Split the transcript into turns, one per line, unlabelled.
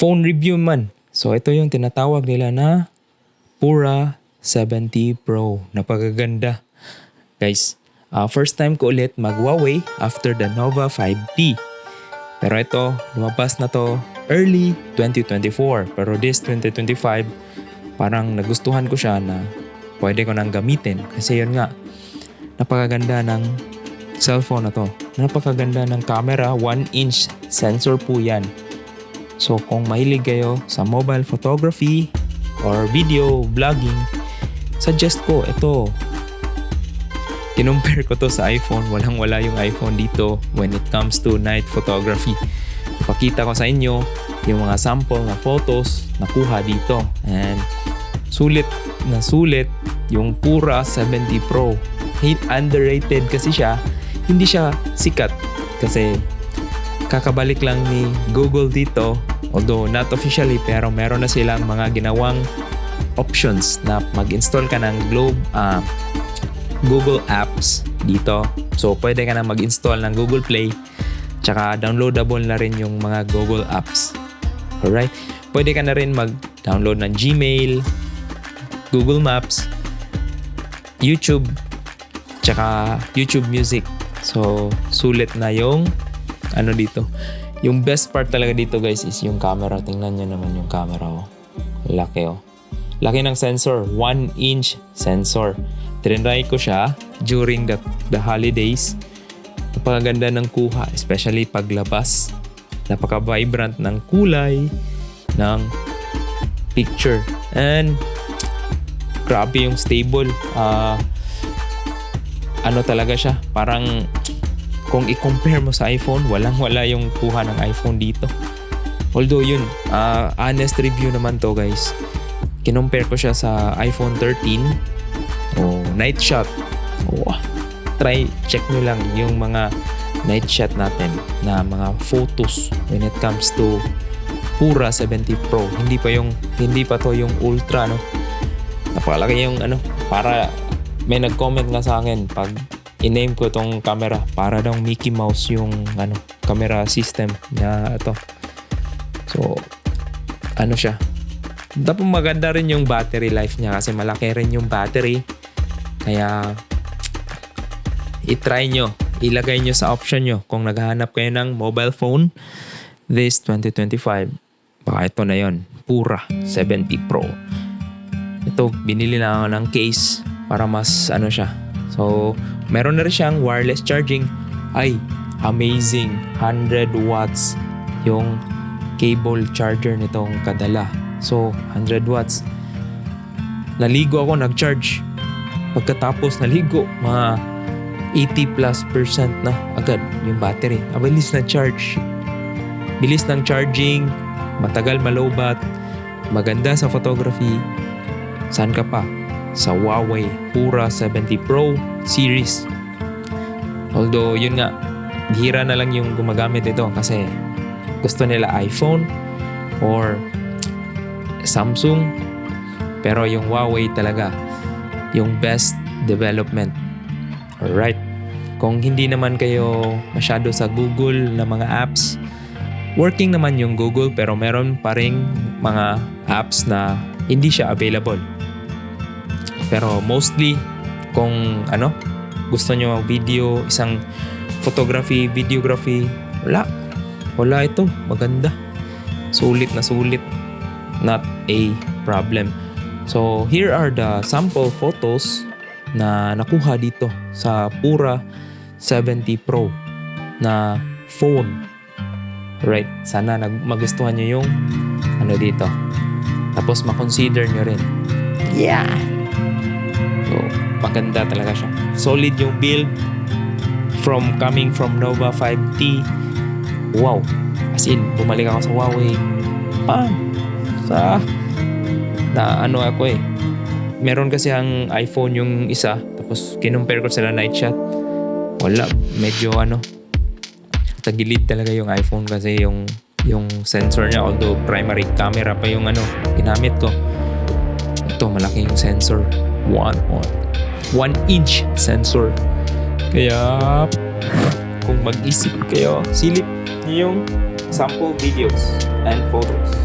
phone review man. So ito yung tinatawag nila na Pura 70 Pro. Napakaganda. Guys, ah, first time ko ulit mag-Huawei after the Nova 5T. Pero ito, lumabas na to early 2024. Pero this 2025, parang nagustuhan ko siya na pwede ko nang gamitin. Kasi yun nga, napakaganda ng cellphone na to. Napakaganda ng camera, 1-inch sensor po yan. So kung mahilig kayo sa mobile photography or video vlogging, suggest ko ito. Kinumpare ko to sa iPhone. Walang wala yung iPhone dito when it comes to night photography. Pakita ko sa inyo yung mga sample na photos na kuha dito. And sulit na sulit yung Pura 70 Pro. Hit underrated kasi siya. Hindi siya sikat kasi kakabalik lang ni Google dito although not officially pero meron na silang mga ginawang options na mag-install ka ng Globe ah, Google Apps dito. So pwede ka na mag-install ng Google Play tsaka downloadable na rin yung mga Google Apps. Alright? Pwede ka na rin mag-download ng Gmail, Google Maps, YouTube, tsaka YouTube Music. So, sulit na yung ano dito. Yung best part talaga dito guys is yung camera. Tingnan nyo naman yung camera oh. Laki oh. Laki ng sensor. 1 inch sensor. Trinry ko siya during the, the holidays. Napakaganda ng kuha. Especially paglabas. Napaka-vibrant ng kulay ng picture. And grabe yung stable. Ah ano talaga siya. Parang kung i-compare mo sa iPhone, walang-wala yung kuha ng iPhone dito. Although yun, ah, honest review naman to guys. Kinompare ko siya sa iPhone 13. Oh, night shot. Oh, try, check nyo lang yung mga night shot natin na mga photos when it comes to Pura 70 Pro. Hindi pa yung hindi pa to yung Ultra no. Napakalaki yung ano, para may nag-comment nga sa akin pag in-name ko tong camera para daw Mickey Mouse yung ano camera system na ito. So ano siya? Dapat maganda rin yung battery life niya kasi malaki rin yung battery. Kaya i-try nyo. Ilagay nyo sa option nyo kung naghahanap kayo ng mobile phone this 2025. Baka ito na yon Pura 70 Pro. Ito, binili na ako ng case para mas ano siya. So, meron na rin siyang wireless charging. Ay, amazing. 100 watts yung cable charger nitong kadala. So, 100 watts. Naligo ako, nag-charge. Pagkatapos naligo, mga 80 plus percent na agad yung battery. Abilis na charge. Bilis ng charging, matagal malobat, maganda sa photography. Saan ka pa? Sa Huawei Pura 70 Pro series. Although yun nga, bihira na lang yung gumagamit ito kasi gusto nila iPhone or Samsung. Pero yung Huawei talaga, yung best development. Alright. Kung hindi naman kayo masyado sa Google na mga apps, working naman yung Google pero meron pa rin mga apps na hindi siya available. Pero mostly, kung ano, gusto nyo video, isang photography, videography, wala. Wala ito. Maganda. Sulit na sulit. Not a problem. So, here are the sample photos na nakuha dito sa Pura 70 Pro na phone. Right. Sana nag magustuhan nyo yung ano dito. Tapos makonsider nyo rin. Yeah! So, maganda talaga siya. Solid yung build from coming from Nova 5T. Wow! As in, bumalik ako sa Huawei. Pam! Sa na ano ako eh. Meron kasi ang iPhone yung isa. Tapos kinumpare ko sila night shot. Wala. Medyo ano. Tagilid talaga yung iPhone kasi yung yung sensor niya although primary camera pa yung ano ginamit ko ito malaki yung sensor 1 on 1 inch sensor. Kaya kung mag-isip kayo silip niyo yung sample videos and photos